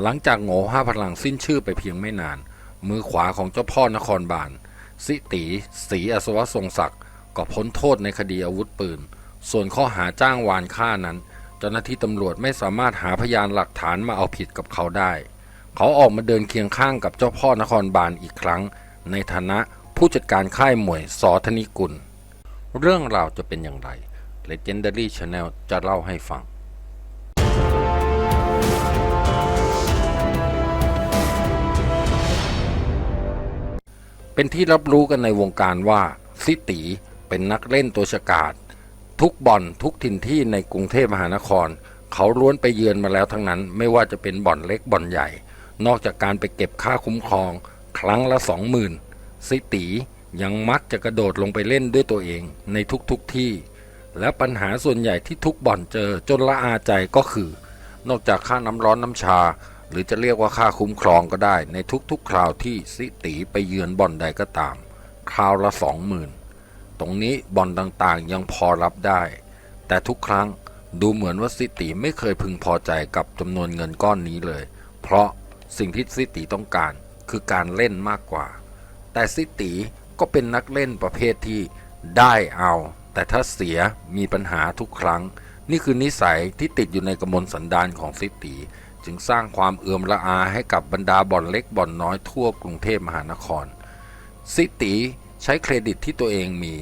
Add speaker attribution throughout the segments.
Speaker 1: หลังจากโง่ห้าพลังสิ้นชื่อไปเพียงไม่นาน มือขวาของเจ้าพ่อนครบาลสิตีศรีอัศวทรงศักดิ์ก็พ้นโทษในคดีอาวุธปืน ส่วนข้อหาจ้างวานฆ่านั้น เจ้าหน้าที่ตำรวจไม่สามารถหาพยานหลักฐานมาเอาผิดกับเขาได้ เขาออกมาเดินเคียงข้างกับเจ้าพ่อนครบาลอีกครั้ง ในฐานะผู้จัดการค่ายมวยสอธนิกุล เรื่องราวจะเป็นอย่างไร Legendary Channel จะเล่าให้ฟัง เป็นที่รับรู้กันในวงการว่าซิตีเป็นนักเล่นตัวฉกาจทุกบ่อนทุกถิ่นที่ในกรุงเทพมหานคร เขาล้วนไปเยือนมาแล้วทั้งนั้น ไม่ว่าจะเป็นบ่อนเล็กบ่อนใหญ่ นอกจากการไปเก็บค่าคุ้มครอง ครั้งละสองหมื่นซิตียังมักจะกระโดดลงไปเล่นด้วยตัวเองในทุกๆทที่ และปัญหาส่วนใหญ่ที่ทุกบ่อนเจอจนละอาใจก็คือ นอกจากค่าน้ำร้อนน้ำชา หรือจะเรียกว่าค่าคุ้มครองก็ได้ในทุกๆ คราวที่สิตีไปเยือนบอนใดก็ตาม คราวละสองหมื่นตรงนี้บอนต่างๆยังพอรับได้ แต่ทุกครั้งดูเหมือนว่าสิตีไม่เคยพึงพอใจกับจำนวนเงินก้อนนี้เลย เพราะสิ่งที่สิตีต้องการคือการเล่นมากกว่า แต่สิตีก็เป็นนักเล่นประเภทที่ได้เอา แต่ถ้าเสียมีปัญหาทุกครั้ง นี่คือนิสัยที่ติดอยู่ในกระมวลสันดานของสิตี จึงสร้างความเอื่อมละอาให้กับบรรดาบ่อนเล็กบ่อนน้อยทั่วกรุงเทพมหานครสิตีใช้เครดิตที่ตัวเองมี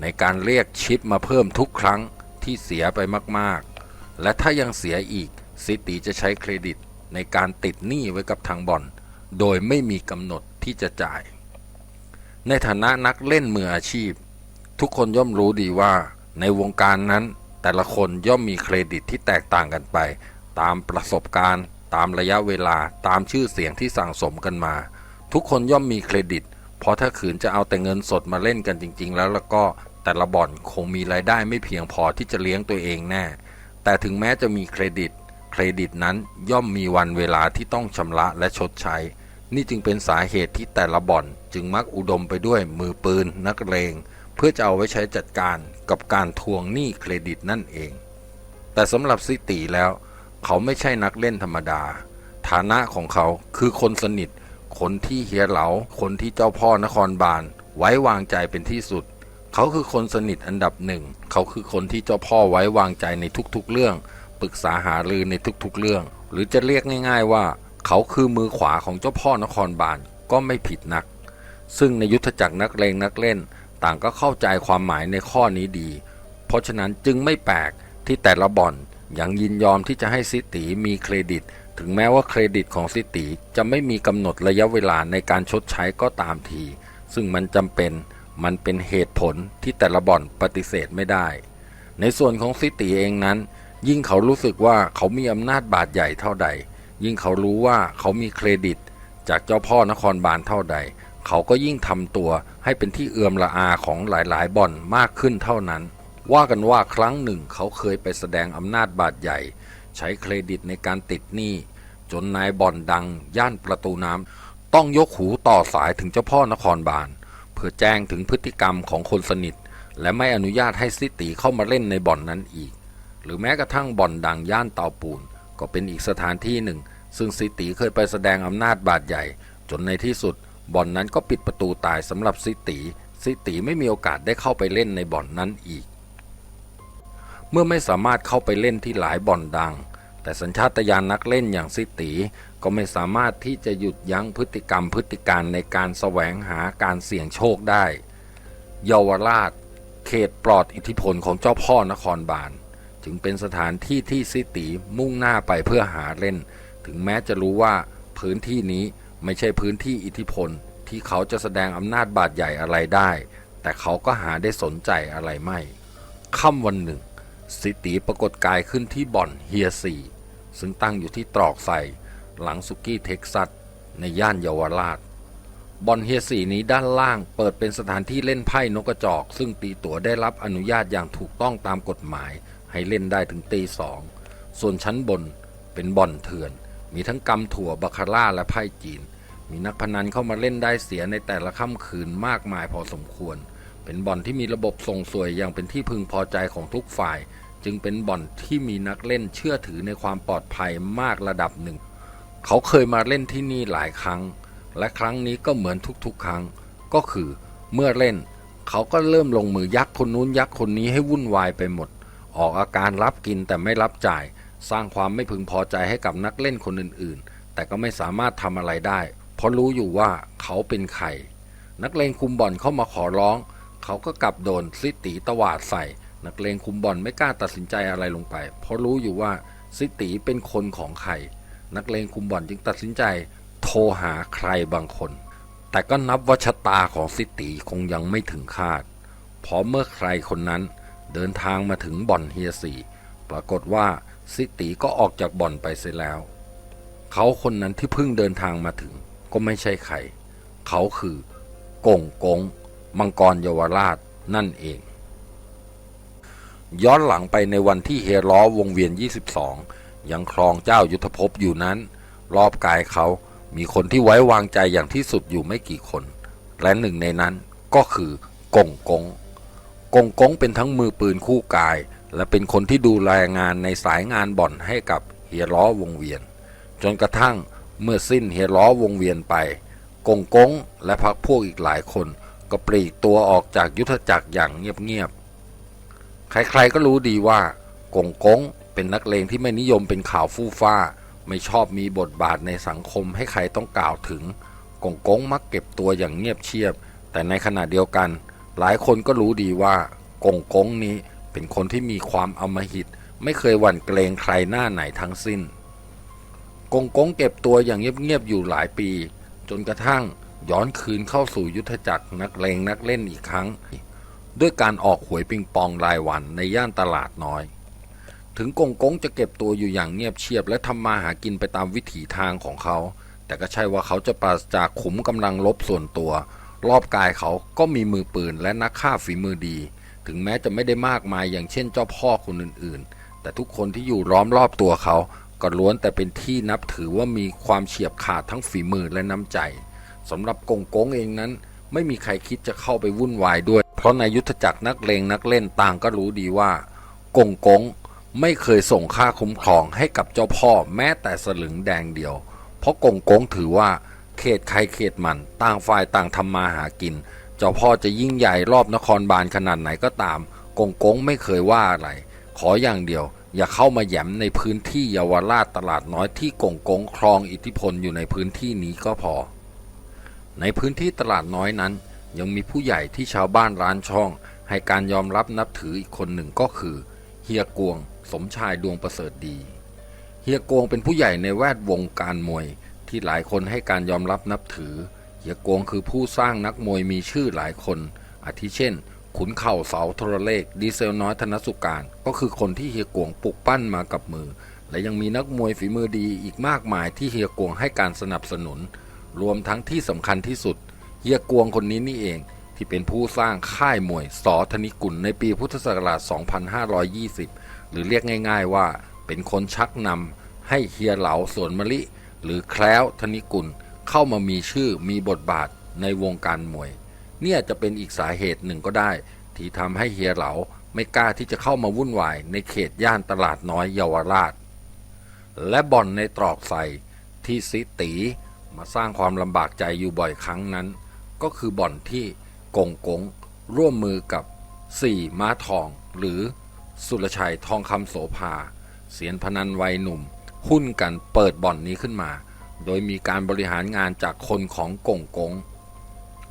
Speaker 1: ในการเรียกชิปมาเพิ่มทุกครั้งที่เสียไปมากๆ และถ้ายังเสียอีกสิตีจะใช้เครดิตในการติดหนี้ไว้กับทางบ่อน โดยไม่มีกำหนดที่จะจ่าย ในฐานะนักเล่นมืออาชีพ ทุกคนย่อมรู้ดีว่าในวงการนั้นแต่ละคนย่อมมีเครดิตที่แตกต่างกันไป ตามประสบการณ์ ตามระยะเวลาตามชื่อเสียงที่สั่งสมกันมา ทุกคนย่อมมีเครดิต เพราะถ้าขืนจะเอาแต่เงินสดมาเล่นกันจริง ๆ แล้วแล้วก็แต่ละบ่อนคงมีรายได้ไม่เพียงพอที่จะเลี้ยงตัวเองแน่ แต่ถึงแม้จะมีเครดิต เครดิตนั้นย่อมมีวันเวลาที่ต้องชำระและชดใช้ นี่จึงเป็นสาเหตุที่แต่ละบ่อน จึงมักอุดมไปด้วยมือปืน นักเลงเพื่อจะเอาไว้ใช้จัดการกับการทวงหนี้เครดิตนั่นเอง แต่สำหรับซิตีแล้ว เขาไม่ใช่นักเล่นธรรมดา ฐานะของเขาคือคนสนิท คนที่เฮียเหลา คนที่เจ้าพ่อนครบาล ไว้วางใจเป็นที่สุด เขาคือคนสนิทอันดับหนึ่ง เขาคือคนที่เจ้าพ่อไว้วางใจในทุกๆเรื่อง ปรึกษาหารือในทุกๆเรื่อง หรือจะเรียกง่าย ๆว่า เขาคือมือขวาของเจ้าพ่อนครบาลก็ไม่ผิดนัก ซึ่งในยุทธจักรนักเลงนักเล่น ต่างก็เข้าใจความหมายในข้อนี้ดี เพราะฉะนั้นจึงไม่แปลกที่แต่ละบ่อน ยังยินยอมที่จะให้ซิตีมีเครดิต ถึงแม้ว่าเครดิตของซิตีจะไม่มีกำหนดระยะเวลาในการชดใช้ก็ตามที ซึ่งมันจำเป็นมันเป็นเหตุผลที่แต่ละบ่อนปฏิเสธไม่ได้ ในส่วนของซิตีเองนั้น ยิ่งเขารู้สึกว่าเขามีอำนาจบาดใหญ่เท่าใด ยิ่งเขารู้ว่าเขามีเครดิต จากเจ้าพ่อนครบาลเท่าใด เขาก็ยิ่งทำตัวให้เป็นที่เอือมละอาของหลายๆบ่อนมากขึ้นเท่านั้น ว่ากันว่าครั้งหนึ่งเขาเคยไปแสดงอำนาจบาดใหญ่ ใช้เครดิตในการติดหนี้ จนนายบ่อนดัง ย่านประตูน้ำต้องยกหูต่อสายถึงเจ้าพ่อนครบาลเพื่อแจ้งถึงพฤติกรรมของคนสนิท และไม่อนุญาตให้ซิตีเข้ามาเล่นในบ่อนนั้นอีก หรือแม้กระทั่งบ่อนดังย่านเตาปูน ก็เป็นอีกสถานที่หนึ่ง ซึ่งซิตีเคยไปแสดงอำนาจบาดใหญ่ จนในที่สุดบ่อนนั้นก็ปิดประตูตายสำหรับซิตีซิตีไม่มีโอกาสได้เข้าไปเล่นในบ่อนนั้นอีก มื่อไม่สามารถเข้าไปเล่นที่หลายบ่อนดัง แต่สัญชาตญาณนักเล่นอย่างซิตีก็ไม่สามารถที่จะหยุดยั้งพฤติกรรมพฤติการในการแสวงหาการเสี่ยงโชคได้ เยาวราช เขตปลอดอิทธิพลของเจ้าพ่อนครบาล จึงเป็นสถานที่ที่ซิตีมุ่งหน้าไปเพื่อหาเล่น ถึงแม้จะรู้ว่าพื้นที่นี้ไม่ใช่พื้นที่อิทธิพลที่เขาจะแสดงอำนาจบาดใหญ่อะไรได้ แต่เขาก็หาได้สนใจอะไรไม่ค่ำวันหนึ่ง สิตีปรากฏกายขึ้นที่บ่อนเฮียซีซึ่งตั้งอยู่ที่ตรอกใส่หลังสุกี้เท็กซัส ในย่านเยาวราชบ่อนเฮียสีนี้ด้านล่างเปิดเป็นสถานที่เล่นไพ่นกกระจอก ซึ่งตีตั๋วได้รับอนุญาตอย่างถูกต้องตามกฎหมาย ให้เล่นได้ถึงตีสองส่วนชั้นบนเป็นบ่อนเถื่อน มีทั้งกำถั่วบาคาร่าและไพ่จีน มีนักพนันเข้ามาเล่นได้เสียในแต่ละค่ำคืนมากมายพอสมควร เป็นบ่อนที่มีระบบส่งสวยอย่างเป็นที่พึงพอใจของทุกฝ่าย จึงเป็นบ่อนที่มีนักเล่นเชื่อถือในความปลอดภัยมากระดับหนึ่ง เขาเคยมาเล่นที่นี่หลายครั้ง และครั้งนี้ก็เหมือนทุกๆ ครั้ง ก็คือเมื่อเล่น เขาก็เริ่มลงมือยักคนนู้นยักคนนี้ให้วุ่นวายไปหมด ออกอาการรับกินแต่ไม่รับจ่าย สร้างความไม่พึงพอใจให้กับนักเล่นคนอื่นๆ แต่ก็ไม่สามารถทำอะไรได้ เพราะรู้อยู่ว่าเขาเป็นใครนักเลงคุมบ่อนเข้ามาขอร้อง เขาก็กลับโดนซิตีตวาดใส่ นักเลงคุมบอนไม่กล้าตัดสินใจอะไรลงไป เพราะรู้อยู่ว่าซิตีเป็นคนของใคร นักเลงคุมบอนจึงตัดสินใจ โทรหาใครบางคน แต่ก็นับว่าชะตาของซิตีคงยังไม่ถึงคาด เพราะเมื่อใครคนนั้น เดินทางมาถึงบ่อนเฮียสีปรากฏว่าซิตีก็ออกจากบ่อนไปเสียแล้ว เขาคนนั้นที่เพิ่งเดินทางมาถึง ก็ไม่ใช่ใคร เขาคือกงกง มังกรเยาวราชนั่นเอง ย้อนหลังไปในวันที่เฮล้อวงเวียน 22 ยังครองเจ้ายุทธภพอยู่นั้น รอบกายเขามีคนที่ไว้วางใจอย่างที่สุดอยู่ไม่กี่คน และหนึ่งในนั้นก็คือกงกงกงกงเป็นทั้งมือปืนคู่กาย และเป็นคนที่ดูแลงานในสายงานบ่อนให้กับเฮียล้อวงเวียน จนกระทั่งเมื่อสิ้นเฮียล้อวงเวียนไปกงกงและพักพวกอีกหลายคน ก็ปลีกตัวออกจากยุทธจักรอย่างเงียบๆ ใครๆก็รู้ดีว่ากงกงเป็นนักเลงที่ไม่นิยมเป็นข่าวฟู่ฟ้า ไม่ชอบมีบทบาทในสังคมให้ใครต้องกล่าวถึงกงกงมักเก็บตัวอย่างเงียบเชียบ แต่ในขณะเดียวกัน หลายคนก็รู้ดีว่ากงกงนี้เป็นคนที่มีความอำมหิต ไม่เคยหวั่นเกรงใครหน้าไหนทั้งสิ้นกงกงเก็บตัวอย่างเงียบๆอยู่หลายปี จนกระทั่ง ย้อนคืนเข้าสู่ยุทธจักรนักเลงนักเล่นอีกครั้ง ด้วยการออกหวยปิงปองรายวันในย่านตลาดน้อย ถึงกงกงจะเก็บตัวอยู่อย่างเงียบเชียบ และทำมาหากินไปตามวิถีทางของเขา แต่ก็ใช่ว่าเขาจะปราศจากขุมกำลังลบส่วนตัว รอบกายเขาก็มีมือปืนและนักฆ่าฝีมือดี ถึงแม้จะไม่ได้มากมายอย่างเช่นเจ้าพ่อคนอื่นๆ แต่ทุกคนที่อยู่ล้อมรอบตัวเขาก็ล้วนแต่เป็นที่นับถือว่ามีความเฉียบขาดทั้งฝีมือและน้ำใจ สำหรับกงกงเองนั้น ไม่มีใครคิดจะเข้าไปวุ่นวายด้วย เพราะในยุทธจักรนักเลงนักเล่นต่างก็รู้ดีว่ากงกงไม่เคยส่งค่าคุ้มครองให้กับเจ้าพ่อแม้แต่สลึงแดงเดียว เพราะกงกงถือว่า เขตใครเขตมันต่างฝ่ายต่างทำมาหากิน เจ้าพ่อจะยิ่งใหญ่รอบนครบาลขนาดไหนก็ตาม กงกงไม่เคยว่าอะไร ขออย่างเดียว อย่าเข้ามาแหยมในพื้นที่เยาวราชตลาดน้อยที่กงกงครองอิทธิพลอยู่ในพื้นที่นี้ก็พอ ในพื้นที่ตลาดน้อยนั้น ยังมีผู้ใหญ่ที่ชาวบ้านร้านช่อง ให้การยอมรับนับถืออีกคนหนึ่งก็คือ เฮียกวง สมชายดวงประเสริฐดี เฮียกวงเป็นผู้ใหญ่ในแวดวงการมวย ที่หลายคนให้การยอมรับนับถือ เฮียกวงคือผู้สร้างนักมวยมีชื่อหลายคน อาทิเช่น ขุนเข่าเสาโทรเลข ดีเซลน้อยธนสุการ ก็คือคนที่เฮียกวงปลุกปั้นมากับมือ และยังมีนักมวยฝีมือดีอีกมากมายที่เฮียกวงให้การสนับสนุน รวมทั้งที่สำคัญที่สุดเฮียกวงคนนี้นี่เองที่เป็นผู้สร้างค่ายมวยสอธนิกุลในปีพุทธศักราช 2520 หรือเรียกง่าย ๆ ว่าเป็นคนชักนำให้เฮียเหลาสวนมะลิ หรือแคล้วธนิกุลเข้ามามีชื่อมีบทบาทในวงการมวย เนี่ยจะเป็นอีกสาเหตุหนึ่งก็ได้ ที่ทำให้เฮียเหลาไม่กล้าที่จะเข้ามาวุ่นวายในเขตย่านตลาดน้อยเยาวราช และบ่อนในตรอกใส่ที่ซิตี มาสร้างความลำบากใจอยู่บ่อยครั้งนั้น ก็คือบ่อนที่กงกงร่วมมือกับสี่ม้าทอง หรือสุรชัยทองคำโสภา เสียนพนันวัยหนุ่ม หุ้นกันเปิดบ่อนนี้ขึ้นมา โดยมีการบริหารงานจากคนของกงกง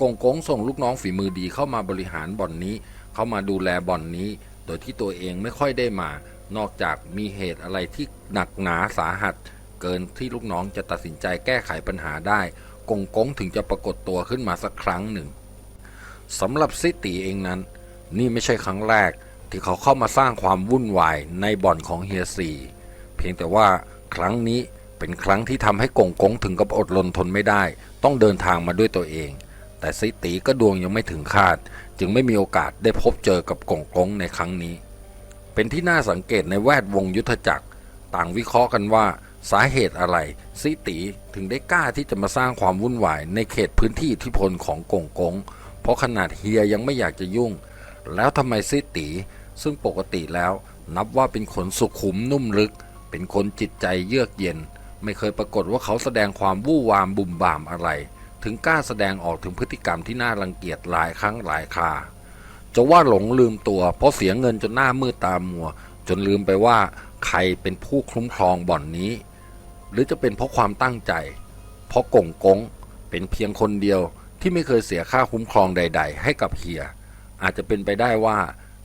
Speaker 1: กงกงส่งลูกน้องฝีมือดีเข้ามาบริหารบ่อนนี้ เข้ามาดูแลบ่อนนี้ โดยที่ตัวเองไม่ค่อยได้มา นอกจากมีเหตุอะไรที่หนักหนาสาหัส เกินที่ลูกน้องจะตัดสินใจแก้ไขปัญหาได้ กงกงถึงจะปรากฏตัวขึ้นมาสักครั้งหนึ่งสำหรับซิตีเองนั้น นี่ไม่ใช่ครั้งแรกที่เขาเข้ามาสร้างความวุ่นวายในบ่อนของเฮียซีเพียงแต่ว่าครั้งนี้เป็นครั้งที่ทำให้กงกงถึงกับอดรนทนไม่ได้ ต้องเดินทางมาด้วยตัวเอง แต่ซิตีก็ดวงยังไม่ถึงคาด จึงไม่มีโอกาสได้พบเจอกับกงกงในครั้งนี้ เป็นที่น่าสังเกตในแวดวงยุทธจักร ต่างวิเคราะห์กันว่า สาเหตุอะไรซิตีถึงได้กล้าที่จะมาสร้างความวุ่นวายในเขตพื้นที่อิทธิพลของกงกง เพราะขนาดเฮียยังไม่อยากจะยุ่ง แล้วทำไมซิตีซึ่งปกติแล้วนับว่าเป็นคนสุขุมนุ่มลึก เป็นคนจิตใจเยือกเย็น ไม่เคยปรากฏว่าเขาแสดงความวู่วามบุ่มบ่ามอะไร ถึงกล้าแสดงออกถึงพฤติกรรมที่น่ารังเกียจหลายครั้งหลายคราจะว่าหลงลืมตัว เพราะเสียเงินจนหน้ามืดตามัว จนลืมไปว่าใครเป็นผู้คุ้มครองบ่อนนี้ หรือจะเป็นเพราะความตั้งใจ เพราะกงกงเป็นเพียงคนเดียวที่ไม่เคยเสียค่าคุ้มครองใด ๆ ให้กับเฮีย อาจจะเป็นไปได้ว่า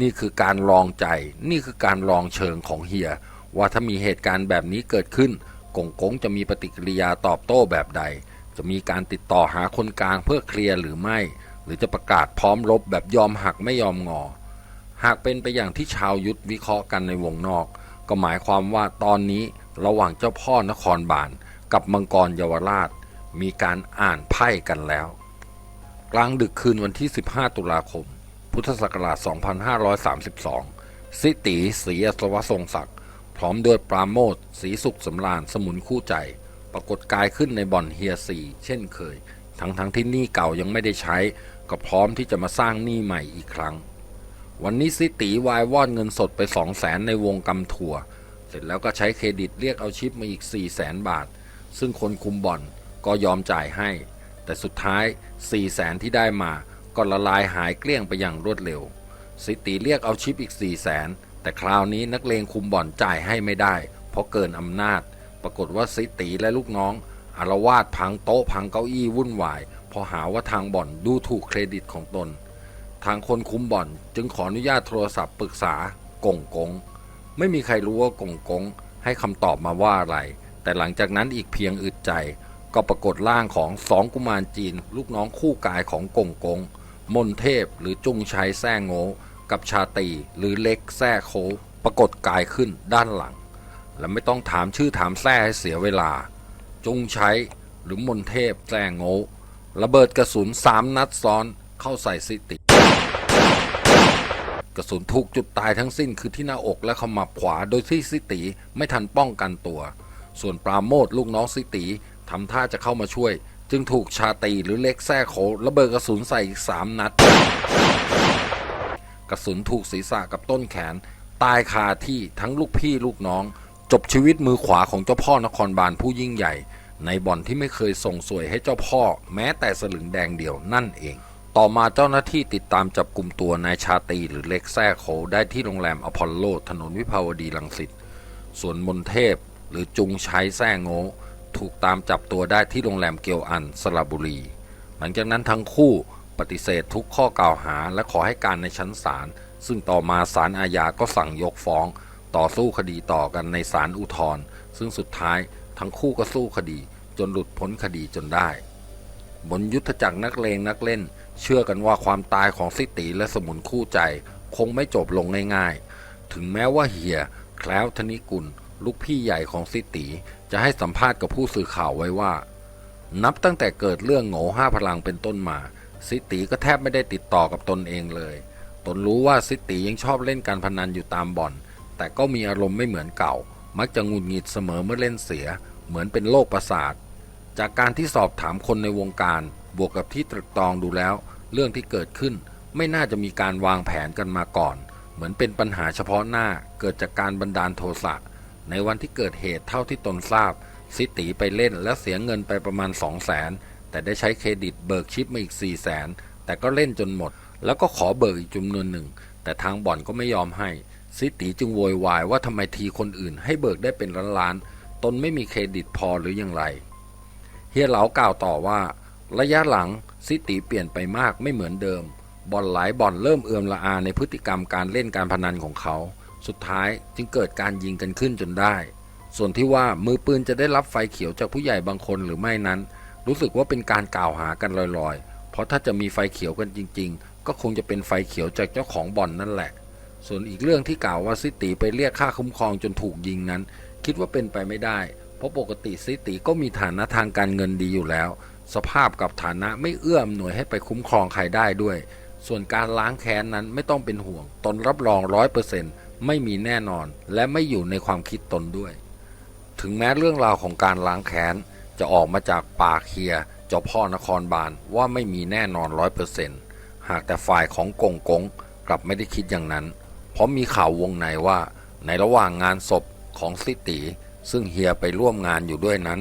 Speaker 1: นี่คือการลองใจ นี่คือการลองเชิงของเฮีย ว่าถ้ามีเหตุการณ์แบบนี้เกิดขึ้นกงกงจะมีปฏิกิริยาตอบโต้แบบใด จะมีการติดต่อหาคนกลางเพื่อเคลียร์หรือไม่ หรือจะประกาศพร้อมรบแบบยอมหักไม่ยอมงอ หากเป็นไปอย่างที่ชาวยุทธวิเคราะห์กันในวงนอก ก็หมายความว่าตอนนี้ ระหว่างเจ้าพ่อนครบาลกับมังกรเยาวราช มีการอ่านไพ่กันแล้ว กลางดึกคืนวันที่ 15 ตุลาคม พุทธศักราช 2532 สิติศรีอัศวทรงศักดิ์พร้อมด้วยปราโมทศรีสุขสำราญสมุนคู่ใจ ปรากฏกายขึ้นในบ่อนเฮียซีเช่นเคย ทั้งทั้งที่หนี้เก่ายังไม่ได้ใช้ ก็พร้อมที่จะมาสร้างหนี้ใหม่อีกครั้ง วันนี้สิตีวายวอดเงินสดไปสองแสนในวงกำถั่ว เสร็จแล้วก็ใช้เครดิตเรียกเอาชิปมาอีก4ี่แสนบาท ซึ่งคนคุมบ่อนก็ยอมจ่ายให้ แต่สุดท้าย4ี่แสนที่ได้มาก็ละลายหายเกลี้ยงไปอย่างรวดเร็ว สิตีเรียกเอาชิปอีก4ี่แสนแต่คราวนี้นักเลงคุมบ่อนจ่ายให้ไม่ได้ เพราะเกินอำนาจ ปรากฏว่าสิตีและลูกน้องอารวาสพังโต๊ะพังเก้าอี้วุ่นวายพอหาว่าทางบ่อนดูถูกเครดิตของตน ทางคนคุมบ่อนจึงขออนุญาตโทรศัพท์ปรึกษากงกง ไม่มีใครรู้ว่ากงกงให้คำตอบมาว่าอะไร แต่หลังจากนั้นอีกเพียงอึดใจ ก็ปรากฏร่างของสองกุมารจีน ลูกน้องคู่กายของกงกง มนเทพหรือจุงชัยแซ่โง่กับชาตีหรือเล็กแซ่โคปรากฏกายขึ้นด้านหลัง และไม่ต้องถามชื่อถามแซ่ให้เสียเวลา จุงชัยหรือมนเทพแซ่โง่ระเบิดกระสุนสามนัดซ้อนเข้าใส่สิติ กระสุนถูกจุดตายทั้งสิ้นคือที่หน้าอกและขมับขวาโดยที่สิติไม่ทันป้องกันตัว ส่วนปราโมทลูกน้องสิติทำท่าจะเข้ามาช่วย จึงถูกชาตีหรือเล็กแซ่โขระเบิดกระสุนใส่อีกสามนัด กระสุนถูกศีรษะกับต้นแขน ตายคาที่ทั้งลูกพี่ลูกน้อง จบชีวิตมือขวาของเจ้าพ่อนครบาลผู้ยิ่งใหญ่ ในบ่อนที่ไม่เคยส่งสวยให้เจ้าพ่อ แม้แต่สลึงแดงเดียวนั่นเอง ต่อมาเจ้าหน้าที่ติดตามจับกลุ่มตัวนายชาตีหรือเล็กแซ่โคได้ที่โรงแรมอพอลโล ถนนวิภาวดีรังสิตส่วนมนเทพ หรือจุงชัยแซ่โง่ถูกตามจับตัวได้ที่โรงแรมเกียวอันสระบุรี หลังจากนั้นทั้งคู่ปฏิเสธทุกข้อกล่าวหาและขอให้การในชั้นศาลซึ่งต่อมาศาลอาญาก็สั่งยกฟ้อง ต่อสู้คดีต่อกันในศาลอุทธรณ์ซึ่งสุดท้ายทั้งคู่ก็สู้คดีจนหลุดพ้นคดีจนได้ บนยุทธจักรนักเลงนักเล่น เชื่อกันว่าความตายของสิตีและสมุนคู่ใจ คงไม่จบลงง่ายๆ ถึงแม้ว่าเฮีย แคล้วธนิกุล ลูกพี่ใหญ่ของสิตีจะให้สัมภาษณ์กับผู้สื่อข่าวไว้ว่า นับตั้งแต่เกิดเรื่องโง่ห้าพลังเป็นต้นมาสิตีก็แทบไม่ได้ติดต่อกับตนเองเลย ตนรู้ว่าสิตียังชอบเล่นการพนันอยู่ตามบ่อน แต่ก็มีอารมณ์ไม่เหมือนเก่า มักจะงุดงิดเสมอเมื่อเล่นเสีย เหมือนเป็นโรคประสาท จากการที่สอบถามคนในวงการ บวกกับที่ตรึกตรองดูแล้ว เรื่องที่เกิดขึ้น ไม่น่าจะมีการวางแผนกันมาก่อน เหมือนเป็นปัญหาเฉพาะหน้าเกิดจากการบันดาลโทสะในวันที่เกิดเหตุเท่าที่ตนทราบสิตีไปเล่นและเสียเงินไปประมาณ 2 0 0แสนแต่ได้ใช้เครดิตเบิกชิปมาอีก 4 0 0แสนแต่ก็เล่นจนหมด แล้วก็ขอเบิกอีกจำนวนหนึ่ง แต่ทางบ่อนก็ไม่ยอมให้สิตีจึงโวยวายว่าทำไมทีคนอื่น ให้เบิกได้เป็นล้านๆตนไม่มีเครดิตพอหรืออย่างไร เฮียเหลากล่าวต่อว่า ระยะหลังซิติเปลี่ยนไปมากไม่เหมือนเดิม บอนหลายบอนเริ่มเอือมละอาในพฤติกรรมการเล่นการพนันของเขา สุดท้ายจึงเกิดการยิงกันขึ้นจนได้ ส่วนที่ว่ามือปืนจะได้รับไฟเขียวจากผู้ใหญ่บางคนหรือไม่นั้น รู้สึกว่าเป็นการกล่าวหากันลอยๆ เพราะถ้าจะมีไฟเขียวกันจริง ๆ ก็คงจะเป็นไฟเขียวจากเจ้าของบ่อนนั่นแหละ ส่วนอีกเรื่องที่กล่าวว่าซิติไปเรียกค่าคุ้มครองจนถูกยิงนั้น คิดว่าเป็นไปไม่ได้ เพราะปกติซิติก็มีฐานะทางการเงินดีอยู่แล้ว สภาพกับฐานะไม่เอื้อมหน่วยให้ไปคุ้มครองใครได้ด้วย ส่วนการล้างแค้นนั้นไม่ต้องเป็นห่วง ตนรับรองร้อยเปอร์เซ็นต์ไม่มีแน่นอนและไม่อยู่ในความคิดตนด้วย ถึงแม้เรื่องราวของการล้างแค้นจะออกมาจากปากเฮียเจ้าพ่อนครบาลว่าไม่มีแน่นอนร้อยเปอร์เซ็นต์หากแต่ฝ่ายของกงกงกลับไม่ได้คิดอย่างนั้น เพราะมีข่าววงในว่า ในระหว่างงานศพของสิตีซึ่งเฮียไปร่วมงานอยู่ด้วยนั้น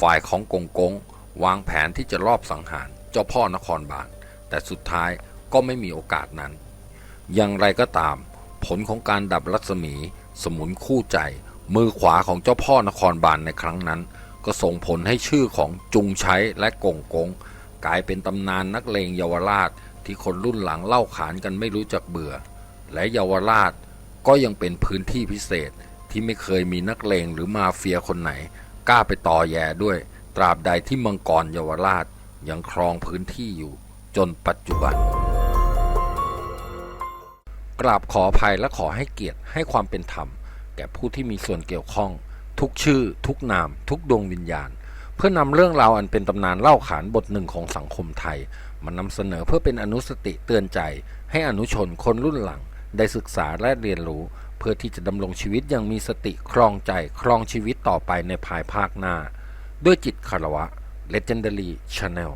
Speaker 1: ฝ่ายของกงกง วางแผนที่จะลอบสังหารเจ้าพ่อนครบาลแต่สุดท้ายก็ไม่มีโอกาสนั้น อย่างไรก็ตาม ผลของการดับรัศมี สมุนคู่ใจ มือขวาของเจ้าพ่อนครบาลในครั้งนั้น ก็ส่งผลให้ชื่อของจุงใช้และกงกง กลายเป็นตำนานนักเลงเยาวราชที่คนรุ่นหลังเล่าขานกันไม่รู้จักเบื่อ และเยาวราชก็ยังเป็นพื้นที่พิเศษที่ไม่เคยมีนักเลงหรือมาเฟียคนไหน กล้าไปต่อแย่ด้วย ตราบใดที่มังกรเยาวราชยังครองพื้นที่อยู่จนปัจจุบัน กราบขออภัยและขอให้เกียรติให้ความเป็นธรรม แก่ผู้ที่มีส่วนเกี่ยวข้อง ทุกชื่อ ทุกนาม ทุกดวงวิญญาณ เพื่อนำเรื่องราวอันเป็นตำนานเล่าขานบทหนึ่งของสังคมไทย มานำเสนอเพื่อเป็นอนุสติเตือนใจ ให้อนุชนคนรุ่นหลัง ได้ศึกษาและเรียนรู้ เพื่อที่จะดำรงชีวิตอย่างมีสติครองใจครองชีวิตต่อไปในภายภาคหน้า ด้วยจิตคารวะ Legendary Channel